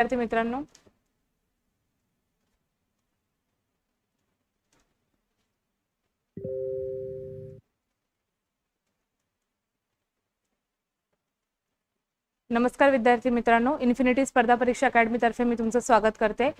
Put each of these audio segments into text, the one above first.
विद्यार्थी मित्रांनो. नमस्कार विद्यार्थी मित्रांनो. इन्फिनिटी स्पर्धा परीक्षा अकॅडमीतर्फे मी तुमचं स्वागत करते.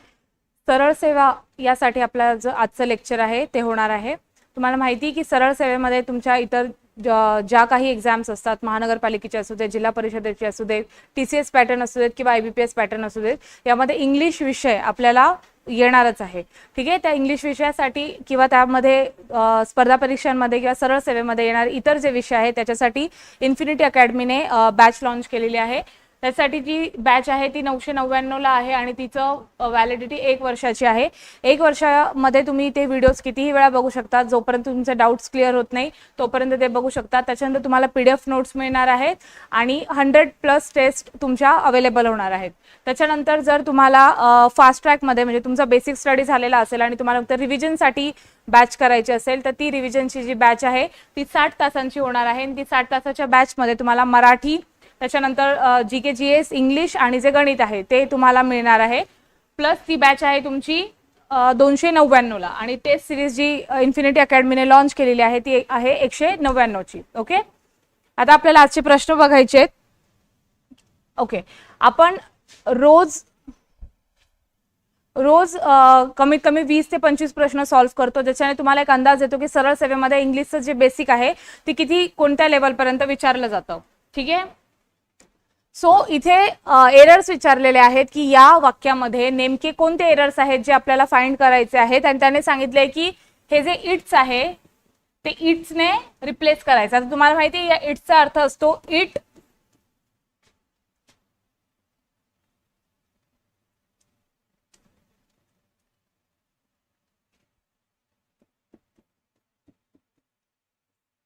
सरळ सेवा यासाठी आपला जो आजचं लेक्चर आहे ते होणार आहे. तुम्हाला माहिती आहे की सरळ सेवेमध्ये तुमच्या इतर ज्या काही एक्झाम्स असतात महानगरपालिकेचे असू दे जिल्हा परिषदेचे असू दे टी सी एस पॅटर्न असू देत किंवा I B P S pattern असू देत यामध्ये इंग्लिश विषय आपल्याला येणारच आहे. ठीक आहे? त्या इंग्लिश विषयासाठी किंवा त्यामध्ये स्पर्धा परीक्षांमध्ये किंवा सरळ सेवेमध्ये येणारे इतर जे विषय आहेत त्याच्यासाठी इन्फिनिटी अकॅडमीने बॅच लॉन्च केलेली आहे. त्यासाठी जी बॅच आहे ती नऊशे नव्याण्णवला आहे आणि तिचं व्हॅलिडिटी एक वर्षाची आहे. एक वर्षामध्ये तुम्ही ते व्हिडिओज कितीही वेळा बघू शकता. जोपर्यंत तुमचे डाऊट्स क्लिअर होत नाही तोपर्यंत ते बघू शकता. त्याच्यानंतर तुम्हाला पी डी एफ नोट्स मिळणार आहेत आणि हंड्रेड प्लस टेस्ट तुमच्या अवेलेबल होणार आहेत. त्याच्यानंतर जर तुम्हाला फास्ट ट्रॅकमध्ये म्हणजे तुमचा बेसिक स्टडी झालेला असेल आणि तुम्हाला फक्त रिव्हिजनसाठी बॅच करायची असेल तर ती रिव्हिजनची जी बॅच आहे ती साठ तासांची होणार आहे. आणि ती साठ तासाच्या बॅचमध्ये तुम्हाला मराठी त्याच्यानंतर जी के जी एस इंग्लिश आणि जे गणित आहे ते तुम्हाला मिळणार आहे. प्लस ती बॅच आहे तुमची दोनशे नव्याण्णवला. आणि टेस्ट सिरीज जी इन्फिनिटी अकॅडमीने लॉन्च केलेली आहे ती आहे एकशे नव्याण्णवची. ओके? आता आपल्याला आजचे प्रश्न बघायचे आहेत. ओके. आपण रोज रोज कमीत कमी वीस ते पंचवीस प्रश्न सॉल्व्ह करतो. ज्याच्याने तुम्हाला एक अंदाज येतो की सरळ सेवेमध्ये इंग्लिशचं जे बेसिक आहे ती किती कोणत्या लेवलपर्यंत विचारलं जातं. ठीक आहे? सो इथे एरर्स विचारलेले आहेत की या वाक्यामध्ये नेमके कोणते एरर्स आहेत जे आपल्याला फाइंड करायचे आहेत? आणि त्याने सांगितलंय की हे जे इट्स आहे ते इट्सने रिप्लेस करायचं. आता तुम्हाला माहिती आहे या इट्सचा अर्थ असतो इट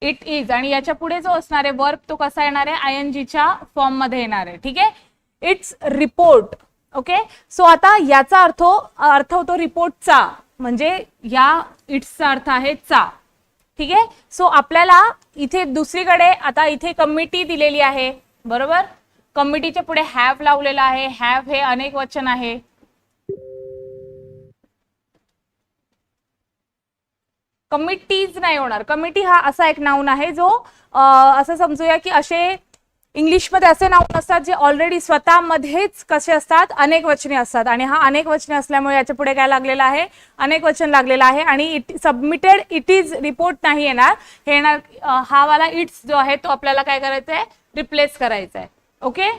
इट इज आणि याच्यापुढे जो असणार आहे वर्ब तो कसा येणार आहे? आय एन जीच्या फॉर्ममध्ये येणार आहे. ठीक आहे? इट्स रिपोर्ट ओके सो आता याचा अर्थ अर्थ होतो रिपोर्टचा म्हणजे या इट्सचा अर्थ आहे चा. ठीक आहे? सो आपल्याला इथे दुसरीकडे आता इथे कमिटी दिलेली आहे. बरोबर? कमिटीच्या पुढे हॅव लावलेला आहे. हॅव हे अनेक वचन आहे. कमिटीज नाही होणार. कमिटी हा असा एक नाऊन आहे जो असं समजूया की असे इंग्लिशमध्ये असे नाऊन असतात जे ऑलरेडी स्वतःमध्येच कसे असतात? अनेक वचने असतात. आणि हा अनेक वचने असल्यामुळे याच्यापुढे काय लागलेलं आहे? अनेक वचन लागलेलं आहे. आणि it submitted it is report नाही येणार. हे येणार हा वाला इट्स जो आहे तो आपल्याला काय करायचा आहे रिप्लेस करायचा आहे ओके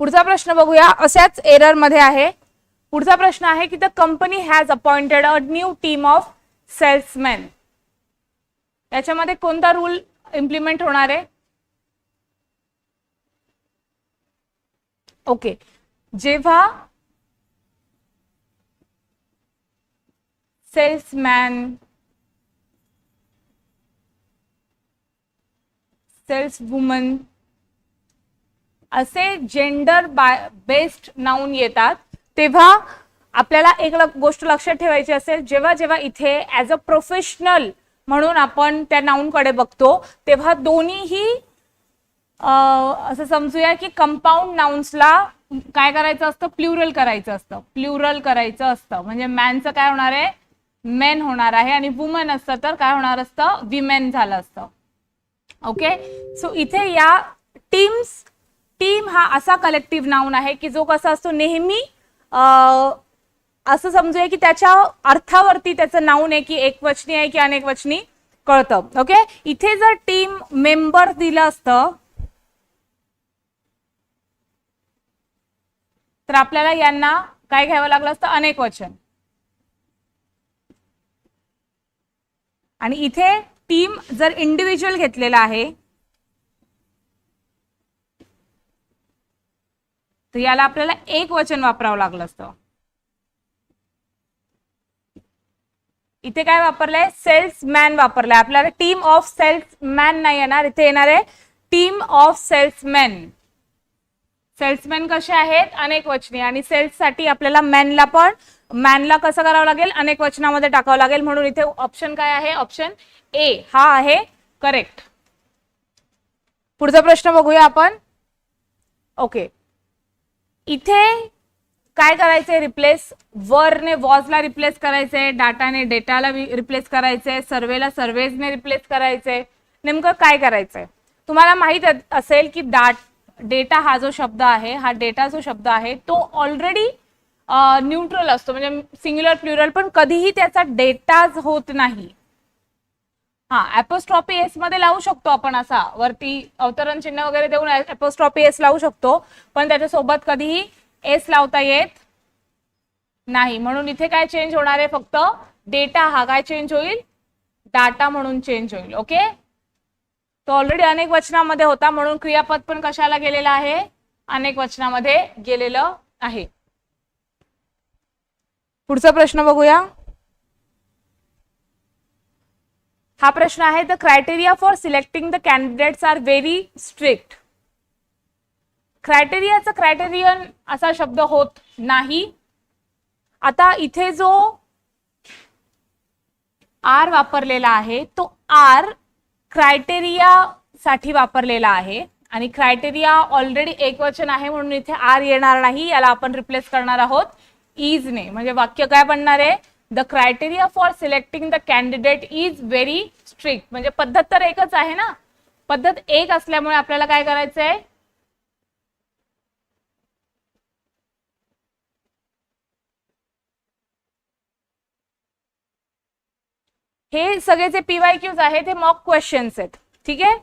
पुढचा प्रश्न बघूया. अशाच एररमध्ये आहे. पुढचा प्रश्न आहे की the company has appointed a new team of salesman. याच्यामध्ये कोणता रूल इम्प्लिमेंट होणार आहे? ओके. जेव्हा सेल्समॅन सेल्स वुमन असे जेंडर बाय बेस्ड नाऊन येतात तेव्हा आपल्याला एक लक- गोष्ट लक्षात ठेवायची असेल जेव्हा जेव्हा इथे ॲज अ प्रोफेशनल म्हणून आपण त्या नाऊनकडे बघतो तेव्हा दोन्हीही असं समजूया की कंपाऊंड नाउन्सला काय करायचं असतं? प्ल्युरल करायचं असतं. प्ल्युरल करायचं असतं. म्हणजे मॅनचं काय होणार आहे? मेन होणार आहे. आणि वुमन असतं तर काय होणार असतं? विमेन झालं असतं. ओके सो इथे या टीम्स टीम हा असा कलेक्टिव्ह नाऊन आहे की जो कसा असतो? नेहमी असं समजूया की त्याच्या अर्थावरती त्याचं नाव आहे की एक वचनी आहे की अनेक वचनी कळतं. ओके इथे जर टीम मेंबर दिलं असतं तर आपल्याला यांना काय घ्यावं लागलं असतं? अनेक वचन. आणि इथे टीम जर इंडिव्हिज्युअल घेतलेला आहे तर याला आपल्याला एक वचन वापरावं लागलं असतं. इथे काय वापरलंय? सेल्स मॅन वापरलाय. आपल्याला टीम ऑफ सेल्स मॅन नाही येणार. इथे येणार आहे टीम ऑफ सेल्समॅन सेल्समॅन कसे आहेत? अनेक वचनी. आणि सेल्ससाठी आपल्याला मॅनला पण मॅनला कसं करावं लागेल? अनेक वचनामध्ये टाकावं लागेल. म्हणून इथे ऑप्शन काय आहे? ऑप्शन ए हा आहे करेक्ट पुढचा प्रश्न बघूया आपण. ओके इथे काय करायचंय? रिप्लेस वरने वॉजला रिप्लेस करायचंय डाटाने डेटाला रिप्लेस करायचंय सर्वेला सर्वेजने रिप्लेस करायचंय. नेमकं काय करायचंय? तुम्हाला माहीत असेल की डाट डेटा हा जो शब्द आहे हा डेटा जो शब्द आहे तो ऑलरेडी न्यूट्रल असतो. म्हणजे सिंग्युलर प्लुरल पण कधीही त्याचा डेटाज होत नाही. हा अपोस्ट्रॉपी एसमध्ये लावू शकतो आपण असा. वरती अवतरण चिन्ह वगैरे देऊन अपोस्ट्रॉपी एस लावू शकतो. पण त्याच्यासोबत कधीही एस लावता येत नाही. म्हणून इथे काय चेंज होणार आहे फक्त? डेटा हा काय चेंज होईल? डाटा म्हणून चेंज होईल. ओके तो ऑलरेडी अनेक वचनामध्ये होता म्हणून क्रियापद पण कशाला गेलेला आहे? अनेक वचनामध्ये गेलेलं आहे. पुढचा प्रश्न बघूया. हा प्रश्न आहे the criteria for selecting the candidates are very strict क्रायटेरियाचा criterion असा शब्द होत नाही. आता इथे जो आर वापरलेला आहे तो आर क्रायटेरिया साठी वापरलेला आहे. आणि क्रायटेरिया ऑलरेडी एक वचन आहे म्हणून इथे आर येणार नाही याला आपण रिप्लेस करणार आहोत. इजने म्हणजे वाक्य काय बनणार आहे? The criteria for selecting the candidate is very strict म्हणजे पद्धत तर एकच आहे ना? पद्धत एक असल्यामुळे आपल्याला काय करायचं आहे हे सगळे जे पीवाय क्यूज आहे ते मॉक क्वेश्चन्स आहेत. ठीक आहे?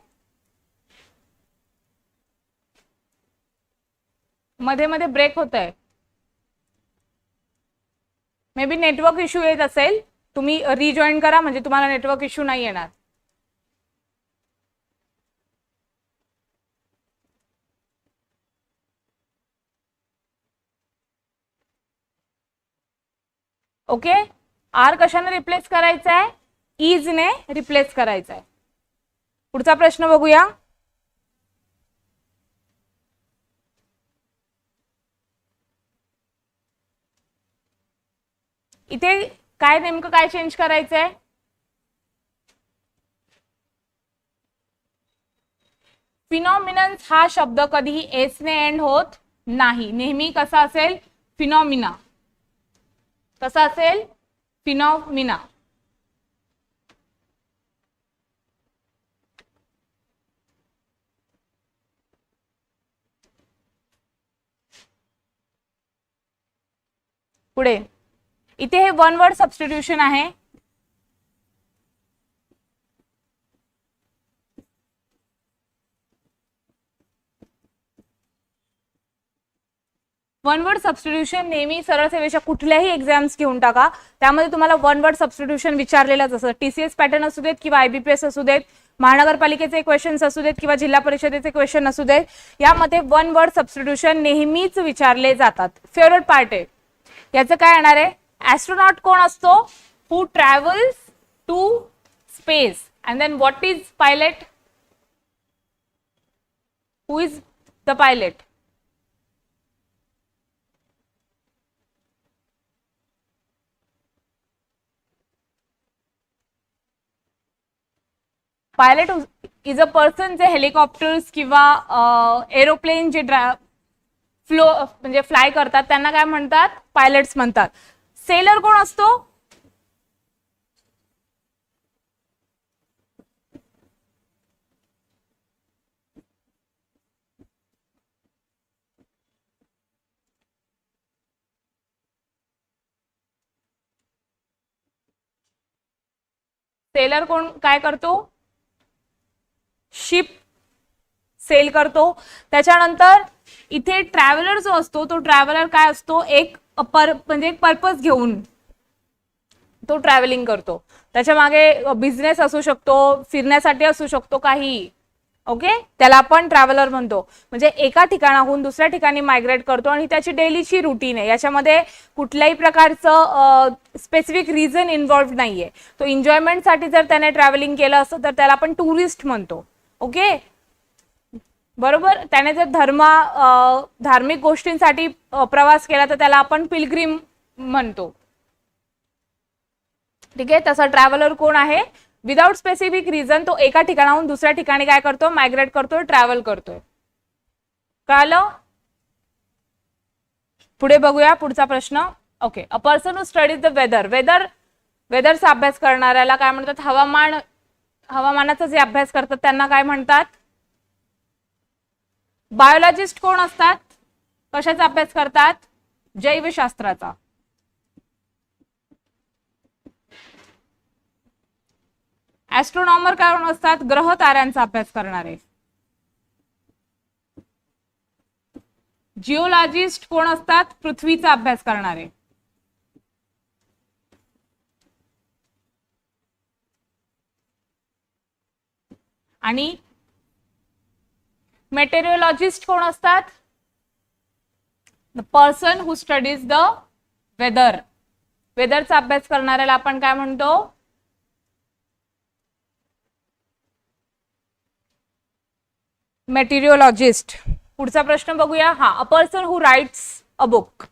मध्ये मध्ये ब्रेक होत आहे मे बी नेटवर्क इश्यू येत असेल. तुम्ही रिजॉईन करा म्हणजे तुम्हाला नेटवर्क इश्यू नाही येणार. ओके आर कशाने रिप्लेस करायचा आहे इजने रिप्लेस करायचा आहे पुढचा प्रश्न बघूया. इथे काय नेमकं काय चेंज करायचंय? फिनॉमिनन्स हा शब्द कधीही एसने एंड होत नाही. नेहमी कसा असेल? फिनॉमिना कसा असेल? फिनॉमिना पुढे. इथे हे वन वर्ड सबस्टिट्यूशन आहे. वन वर्ड सबस्टिट्यूशन नेहमी सरळ सेवेच्या कुठल्याही एक्झाम्स घेऊन टाका. त्यामध्ये तुम्हाला वन वर्ड सबस्टिट्यूशन विचारलेलंच असं टीसीएस पॅटर्न असू देत किंवा आयबीपीएस असू देत महानगरपालिकेचे क्वेश्चन्स असू देत किंवा जिल्हा परिषदेचे क्वेश्चन असू देत यामध्ये वन वर्ड सबस्टिट्यूशन नेहमीच विचारले जातात. फेवरेट पार्ट आहे याचं काय येणार आहे? ॲस्ट्रॉनॉट कोण असतो? Who travels to space and then what is pilot who is the pilot pilot is a person जे हेलिकॉप्टर्स किंवा एरोप्लेन जे ड्रा फ्लो म्हणजे फ्लाय करतात त्यांना काय म्हणतात? पायलट्स म्हणतात. सेलर कोण असतो? सेलर कोण काय करतो? शिप सेल करतो. त्याच्यानंतर इथे ट्रॅव्हलर जो असतो तो ट्रॅव्हलर काय असतो? एक पर म्हणजे एक पर्पज घेऊन तो ट्रॅव्हलिंग करतो. त्याच्यामागे बिझनेस असू शकतो फिरण्यासाठी असू शकतो काही. ओके त्याला आपण ट्रॅव्हलर म्हणतो. म्हणजे एका ठिकाणाहून दुसऱ्या ठिकाणी मायग्रेट करतो आणि त्याची डेलीची रुटीन आहे. याच्यामध्ये कुठल्याही प्रकारचं स्पेसिफिक रिझन इन्व्हॉल्व नाहीये. तो एन्जॉयमेंटसाठी जर त्याने ट्रॅव्हलिंग केलं असतं तर त्याला आपण टुरिस्ट म्हणतो. ओके बरोबर? त्याने जर धर्मा धार्मिक गोष्टींसाठी प्रवास केला तर त्याला आपण पिलग्रीम म्हणतो. ठीक आहे? तसा ट्रॅव्हलर कोण आहे? विदाउट स्पेसिफिक रिझन तो एका ठिकाणाहून दुसऱ्या ठिकाणी काय करतो मायग्रेट करतोय ट्रॅव्हल करतोय. कळालं? पुढे बघूया पुढचा प्रश्न. Okay a person who studies the weather weather वेदरचा अभ्यास करणाऱ्याला काय म्हणतात? हवामान हवामानाचा जे अभ्यास करतात त्यांना काय म्हणतात? बायोलॉजिस्ट कोण असतात? कशाचा अभ्यास करतात? जैवशास्त्राचा. ऍस्ट्रोनॉमर काय असतात? ग्रह ताऱ्यांचा अभ्यास करणारे. जिओलॉजिस्ट कोण असतात? पृथ्वीचा अभ्यास करणारे. आणि मेटेरिओलॉजिस्ट कोण असतात? The person who studies the weather वेदरचा अभ्यास करणाऱ्याला आपण काय म्हणतो? मेटेरिओलॉजिस्ट पुढचा प्रश्न बघूया. हा a person who writes a book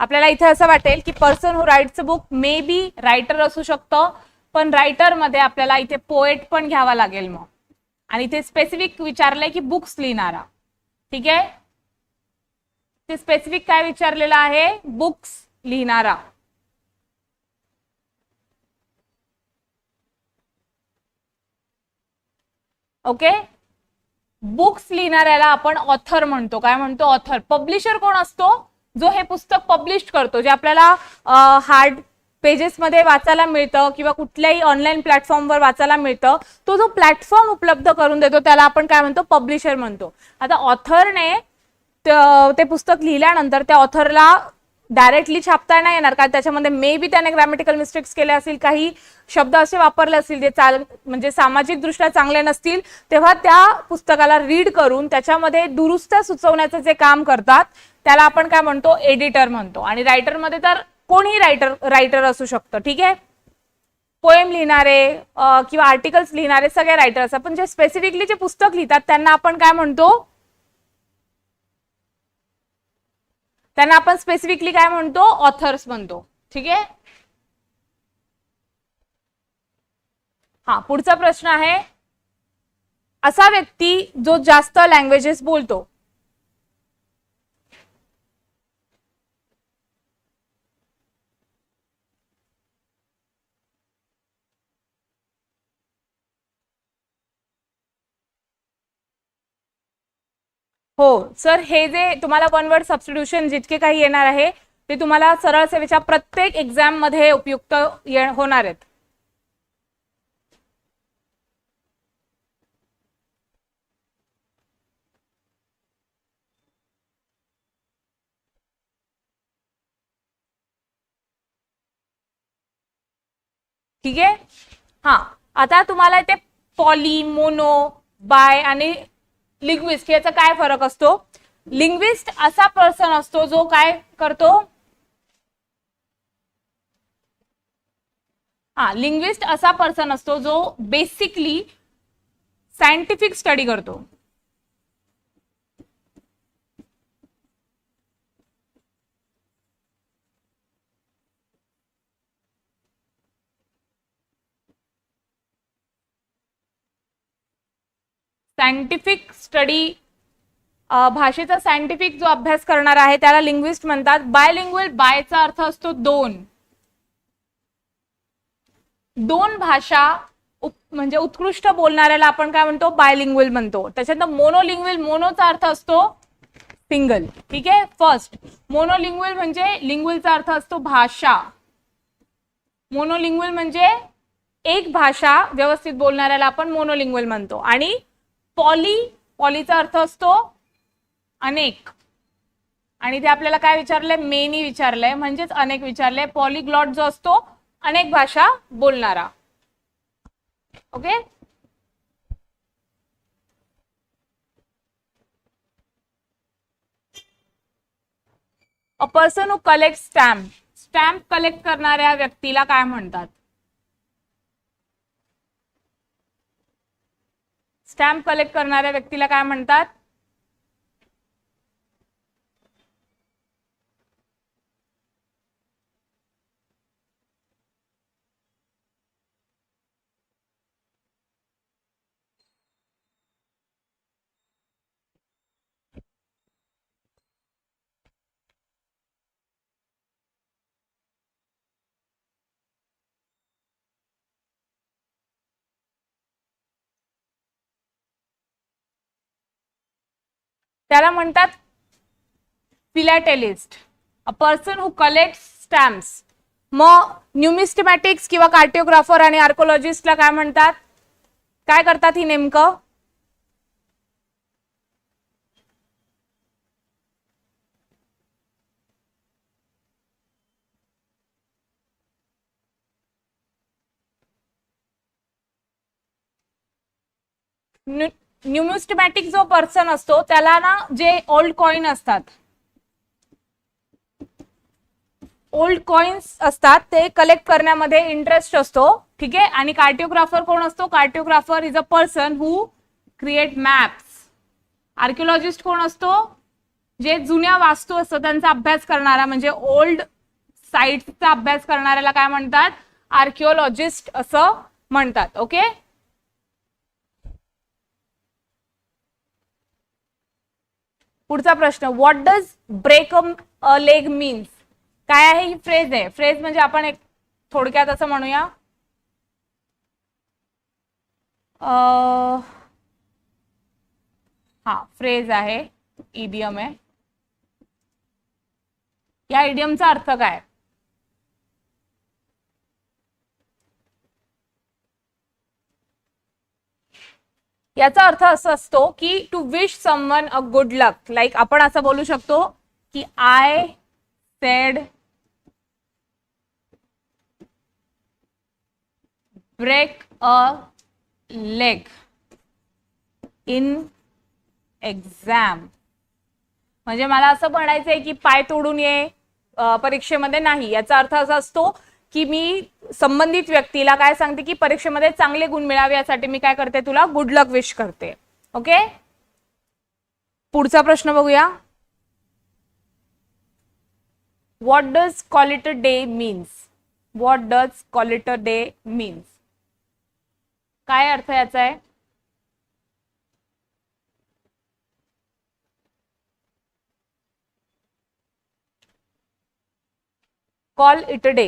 आपल्याला इथे असं वाटेल की person who writes a book may be writer असू शकतं पण रायटरमध्ये आपल्याला इथे पोएट पण घ्यावा लागेल मग. आणि इथे स्पेसिफिक विचारलंय की बुक्स लिहिणारा. ठीक? आहे ते स्पेसिफिक काय विचारलेलं आहे? बुक्स लिहिणारा. ओके बुक्स लिहिणाऱ्याला आपण ऑथर म्हणतो. काय म्हणतो? ऑथर पब्लिशर कोण असतो? जो हे पुस्तक पब्लिश करतो. जे आपल्याला हार्ड पेजेसमध्ये वाचायला मिळतं किंवा कुठल्याही ऑनलाईन प्लॅटफॉर्मवर वाचायला मिळतं. तो जो प्लॅटफॉर्म उपलब्ध करून देतो त्याला आपण काय म्हणतो? पब्लिशर म्हणतो. आता ऑथरने ते पुस्तक लिहिल्यानंतर त्या ऑथरला डायरेक्टली छापता नाही येणार. कारण त्याच्यामध्ये मे बी त्याने ग्रॅमॅटिकल मिस्टेक्स केले असतील काही शब्द असे वापरले असतील जे चाल म्हणजे सामाजिकदृष्ट्या चांगले नसतील तेव्हा त्या पुस्तकाला रीड करून त्याच्यामध्ये दुरुस्त्या सुचवण्याचं जे काम करतात त्याला आपण काय म्हणतो? एडिटर म्हणतो. आणि रायटरमध्ये तर कोणीही रायटर रायटर असू शकतं ठीक आहे? पोएम लिहिणारे किंवा आर्टिकल्स लिहिणारे सगळे रायटर असतात. पण जे स्पेसिफिकली जे पुस्तक लिहितात त्यांना आपण काय म्हणतो? त्यांना आपण स्पेसिफिकली काय म्हणतो? ऑथर्स म्हणतो. ठीक आहे? हा पुढचा प्रश्न आहे. असा व्यक्ती जो जास्त लँग्वेजेस बोलतो हो सर हे जे तुम्हाला वन वर्ड सबस्टिट्यूशन जितके काही येणार आहे ते तुम्हाला सरळ सेवेच्या प्रत्येक एक्झाममध्ये उपयुक्त होणार आहेत. ठीक आहे? हा आता तुम्हाला ते पॉली मोनो बाय आणि लिंग्विस्ट याचा काय फरक असतो? लिंग्विस्ट असा पर्सन असतो जो काय करतो? हा लिंग्विस्ट असा पर्सन असतो जो बेसिकली सायंटिफिक स्टडी करतो. सायंटिफिक स्टडी भाषेचा सायंटिफिक जो अभ्यास करणार आहे त्याला लिंग्विस्ट म्हणतात. बायलिंग्वल बायचा अर्थ असतो दोन. दोन भाषा म्हणजे उत्कृष्ट बोलणाऱ्याला आपण काय म्हणतो? बायलिंग्वल म्हणतो. त्याच्यानंतर मोनोलिंग्वल मोनोचा अर्थ असतो सिंगल ठीक आहे? फर्स्ट मोनोलिंग्वल म्हणजे लिंग्वलचा अर्थ असतो भाषा. मोनोलिंग्वल म्हणजे एक भाषा व्यवस्थित बोलणाऱ्याला आपण मोनोलिंग्वल म्हणतो. आणि पॉली पॉलीचा अर्थ असतो अनेक. आणि ते आपल्याला काय विचारलंय? मेनी विचारलंय. म्हणजेच अनेक विचारलंय. पॉलीग्लॉट जो असतो अनेक भाषा बोलणारा. Okay? A person who collect stamp stamp collect करणाऱ्या व्यक्तीला काय म्हणतात? स्टॅम्प कलेक्ट करणाऱ्या व्यक्तीला काय म्हणतात? त्याला म्हणतात philatelist a person who collect stamps मग न्यूमिस्टमॅटिक्स किंवा कार्टिओग्राफर आणि आर्कोलॉजिस्टला काय म्हणतात? काय करतात ही नेमकं? न्यूमिस्टमॅटिक जो पर्सन असतो त्याला ना जे ओल्ड कॉइन असतात ओल्ड कॉइन्स असतात ते कलेक्ट करण्यामध्ये इंटरेस्ट असतो ठीक आहे? आणि कार्टिओग्राफर कोण असतो? Cartographer is a person who create maps archaeologist कोण असतो? जे जुन्या वास्तू असतो त्यांचा अभ्यास करणारा म्हणजे ओल्ड साईट्सचा अभ्यास करणाऱ्याला काय म्हणतात? आर्किओलॉजिस्ट असं म्हणतात ओके पुढचा प्रश्न what does break a leg means काय आहे ही फ्रेज आहे फ्रेज म्हणजे आपण एक थोडक्यात असं म्हणूया. हा फ्रेज आहे इडियम आहे. या इडियमचा अर्थ काय? याचा अर्थ असा असतो की to wish someone a good luck like आपण असं बोलू शकतो की I said break a leg in exam म्हणजे मला असं म्हणायचंय की पाय तोडून ये परीक्षेमध्ये नाही. याचा अर्थ असा असतो की मी संबंधित व्यक्तीला काय सांगते की परीक्षेमध्ये चांगले गुण मिळावे यासाठी मी काय करते तुला गुड लक विश करते. ओके पुढचा प्रश्न बघूया. What does call day means what does call day means काय अर्थ याचा आहे? Call it a day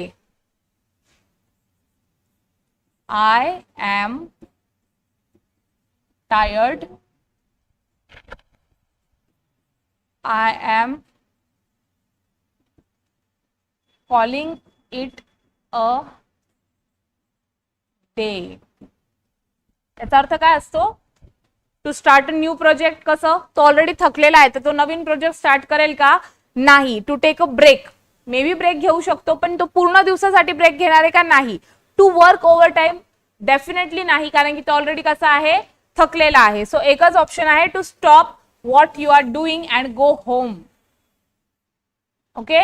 I am tired. I am calling it a day. याचा अर्थ काय असतो? To start a new project कसं? तो ऑलरेडी थकलेला आहे तर तो नवीन प्रोजेक्ट स्टार्ट करेल का? नाही. To take a break maybe break घेऊ शकतो पण तो पूर्ण दिवसासाठी ब्रेक घेणार आहे का? नाही. To work overtime definitely नाही कारण की तो ऑलरेडी कसा आहे थकलेला आहे. सो एकच ऑप्शन आहे to stop what you are doing and go home okay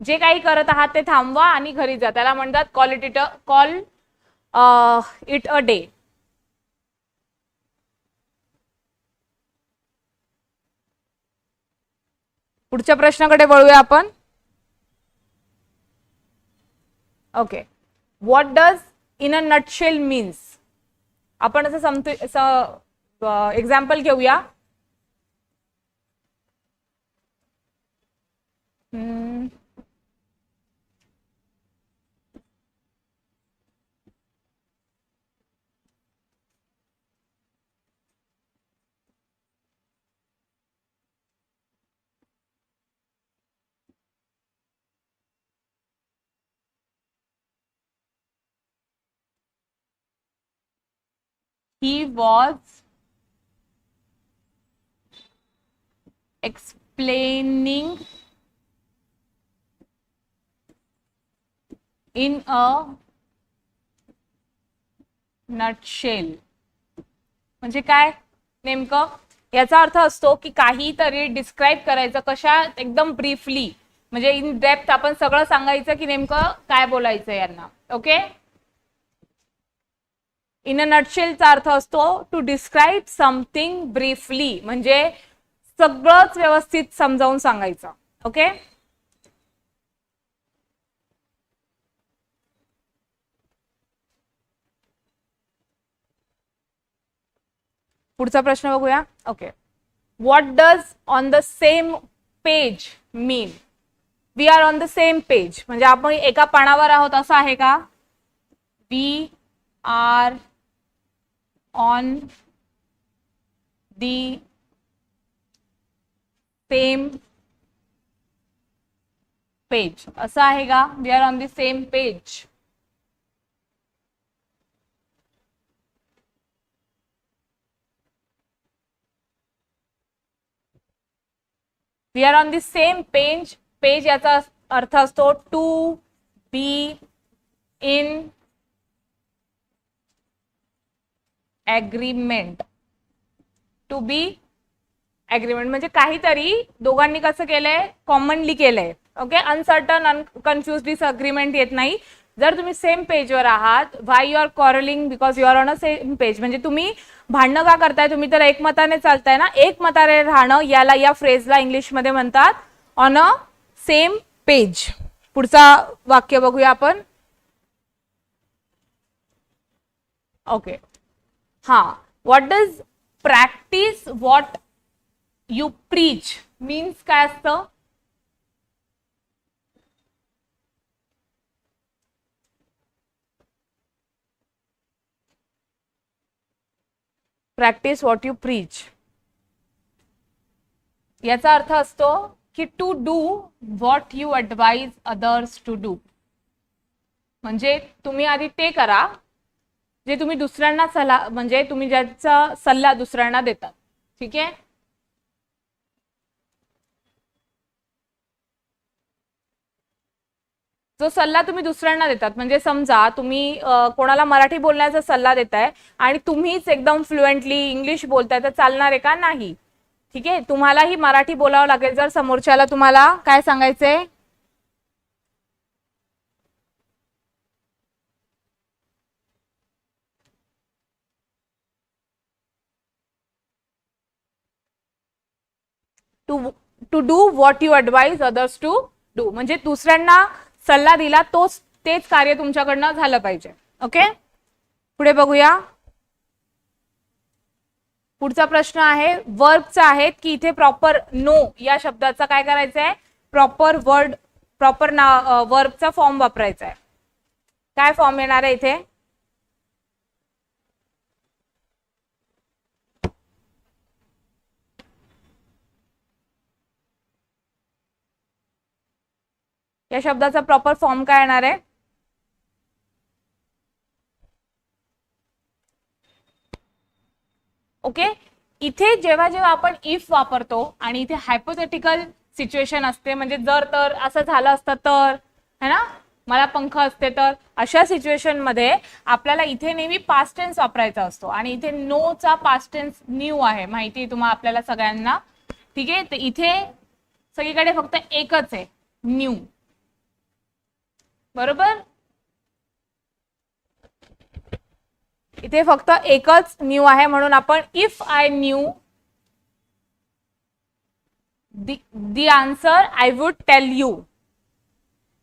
जे काही करत आहात ते थांबवा आणि घरी जा. त्याला म्हणतात call it it call it a day पुढच्या प्रश्नाकडे वळूया आपण. Okay what does in a nutshell means आपण असं समतो एक्झाम्पल घेऊया हम्म. He was explaining in a nutshell म्हणजे काय? नेमकं याचा अर्थ असतो की काहीतरी डिस्क्राईब करायचं कशा एकदम ब्रीफली म्हणजे इन डेप्थ आपण सगळं सांगायचं की नेमकं काय बोलायचं यांना. ओके इन अ नटशेलचा अर्थ असतो टू डिस्क्राईब समथिंग ब्रीफली म्हणजे सगळंच व्यवस्थित समजावून सांगायचं. ओके पुढचा प्रश्न बघूया. Okay what does on the same page mean we are on the same page म्हणजे आपण एका पानावर आहोत असं आहे का? We are on the same page असं आहे का? We are on the same page we are on the same page page याचा अर्थ असतो to be in agreement to be agreement म्हणजे काहीतरी दोघांनी कसं केलंय? कॉमनली केलंय. ओके अनसर्टन अन कन्फ्युज येत नाही. जर तुम्ही सेम पेजवर आहात why you are quarrelling because you are on a same page म्हणजे तुम्ही भांडणं का करताय? तुम्ही तर एकमताने चालताय ना? एकमताने राहणं याला या फ्रेजला इंग्लिशमध्ये म्हणतात ऑन अ सेम पेज पुढचा वाक्य बघूया आपण. ओके हा what does practice what you preach means काय असतं? प्रॅक्टिस व्हॉट यू प्रीच याचा अर्थ असतो की to do what you advise others to do म्हणजे तुम्ही आधी ते करा जे तुम्ही दुसऱ्यांना सल्ला म्हणजे तुम्ही ज्याचा सल्ला दुसऱ्यांना देतात ठीक आहे? जो सल्ला तुम्ही दुसऱ्यांना देतात म्हणजे समजा तुम्ही कोणाला मराठी बोलण्याचा सल्ला देताय आणि तुम्हीच एकदम फ्लुएंटली इंग्लिश बोलताय तर चालणार आहे का? नाही. ठीक आहे? तुम्हालाही मराठी बोलावं लागेल. जर समोरच्याला तुम्हाला काय सांगायचंय? To to do what you advise others to do म्हणजे दुसऱ्यांना सल्ला दिला तोच तेच कार्य तुमच्याकडनं झालं पाहिजे. ओके पुढे बघूया. पुढचा प्रश्न आहे वर्बचा आहे की इथे प्रॉपर नो या शब्दाचा काय करायचं आहे प्रॉपर वर्ड प्रॉपर ना वर्बचा फॉर्म वापरायचा आहे काय फॉर्म येणार आहे इथे? या शब्दाचा प्रॉपर फॉर्म काय येणार आहे? ओके इथे जेव्हा जेव्हा आपण इफ वापरतो आणि इथे हायपोथेटिकल सिच्युएशन असते म्हणजे जर तर असं झालं असतं तर है ना? मला पंख असते तर अशा सिच्युएशनमध्ये आपल्याला इथे नेहमी पास्ट टेन्स वापरायचा असतो. आणि इथे नोचा पास्ट टेन्स न्यू आहे. माहिती आहे तुम्हाला आपल्याला सगळ्यांना? ठीक आहे? तर इथे सगळीकडे फक्त एकच आहे. न्यू बरोबर? इथे फक्त एकच न्यू आहे म्हणून आपण if I knew the answer I would tell you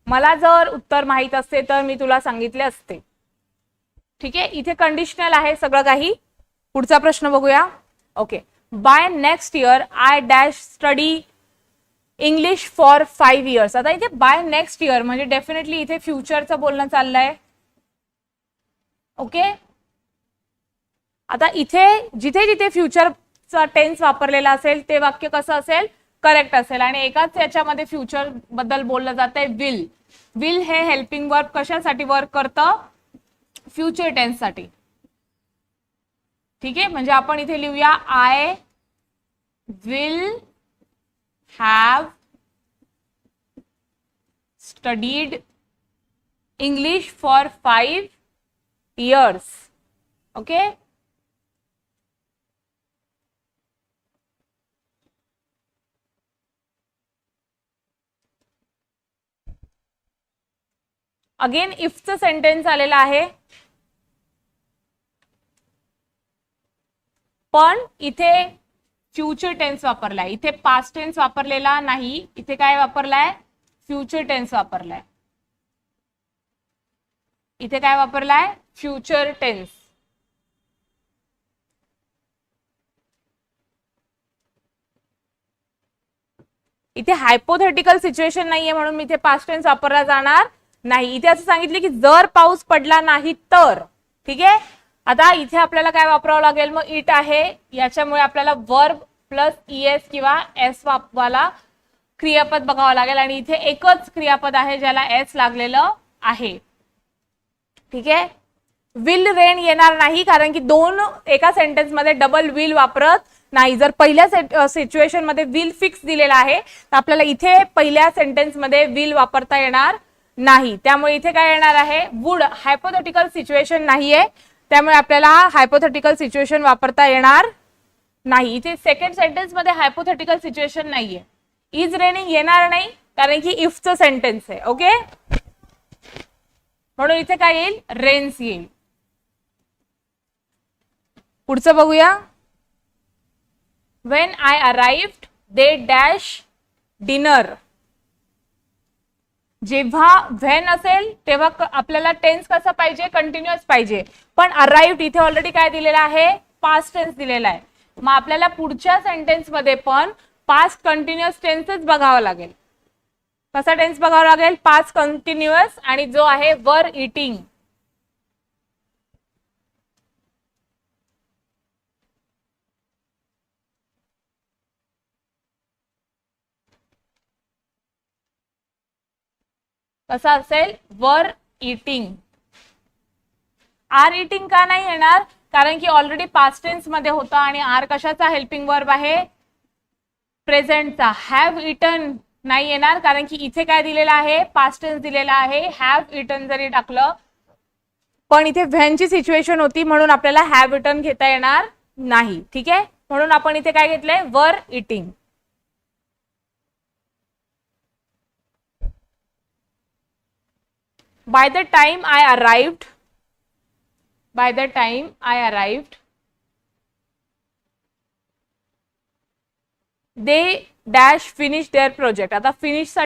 मला जर उत्तर माहीत असते तर मी तुला सांगितले असते. ठीक? आहे इथे कंडिशनल आहे सगळं काही. पुढचा प्रश्न बघूया. Okay by next year I dash study English for five years आता इथे बाय नेक्स्ट इयर म्हणजे डेफिनेटली इथे फ्युचरचं बोलणं चाललंय. ओके आता इथे जिथे जिथे फ्युचरचा टेन्स वापरलेला असेल ते वाक्य कसं असेल? करेक्ट असेल. आणि एकाच याच्यामध्ये फ्युचरबद्दल बोललं जात आहे विल विल हे हेल्पिंग वर्क कशासाठी वर्क करतं? फ्युचर टेन्ससाठी. ठीक आहे? म्हणजे आपण इथे लिहूया I will have studied English for five years okay again इफचं sentence आलेलं आहे. पण इथे फ्युचर टेन्स वापरलाय. इथे पास्ट टेन्स वापरलेला नाही इथे काय वापरलाय? फ्युचर टेन्स वापरलाय. इथे काय वापरलाय? Future tense. इथे हायपोथेटिकल सिच्युएशन नाहीये म्हणून मी इथे पास्ट टेन्स वापरला जाणार नाही. इथे असं सांगितले की जर पाऊस पडला नाही तर. ठीक आहे? आता इथे आपल्याला काय वापरावं लागेल? मग इट आहे. याच्यामुळे आपल्याला वर्ब प्लस ई एस किंवा एस वाला क्रियापद बघावं लागेल. आणि इथे एकच क्रियापद आहे ज्याला एस लागलेलं आहे. ठीक आहे? विल रेन येणार नाही कारण की दोन एका सेंटेन्समध्ये डबल विल वापरत नाही. जर पहिल्या सिच्युएशनमध्ये विल फिक्स दिलेला आहे तर आपल्याला इथे पहिल्या सेंटेन्समध्ये विल वापरता येणार नाही. त्यामुळे इथे काय येणार आहे? वुड हायपोथेटिकल सिच्युएशन नाहीये. त्यामुळे आपल्याला हायपोथेटिकल सिच्युएशन वापरता येणार नाही. इथे सेकंड सेंटेन्समध्ये हायपोथेटिकल सिच्युएशन नाहीये. इज रेनिंग येणार नाही? कारण की इफचं सेंटेन्स आहे. ओके म्हणून इथे काय येईल? रेन्स येईल. पुढचं बघूया. When I arrived they dash dinner जेव्हा व्हेन असेल तेव्हा आपल्याला टेन्स कसं पाहिजे? कंटिन्युअस पाहिजे. पण अराइव्ड इथे ऑलरेडी काय दिलेलं आहे? पास्ट टेन्स दिलेला आहे. मग आपल्याला पुढच्या सेंटेन्समध्ये पण पास्ट कंटिन्युअस टेन्सच बघावं लागेल. कसा टेन्स बघावा लागेल? पाच कंटिन्युअस आणि जो आहे वर इटिंग कसा असेल? वर इटिंग आर इटिंग का नाही येणार? कारण की ऑलरेडी पास्ट टेन्समध्ये होता आणि आर कशाचा हेल्पिंग वर्ब आहे? प्रेझेंटचा हॅव इटन नाही येणार कारण की इथे काय दिलेलं आहे? पास्ट टेन्स दिलेला आहे. हॅव इटन जरी टाकलं पण इथे व्हॅनची सिच्युएशन होती म्हणून आपल्याला हॅव इटन घेता येणार नाही. ठीक आहे? म्हणून आपण इथे काय घेतलंय? Were eating by the time I arrived, by the time I arrived, they dash finished their project. आता finish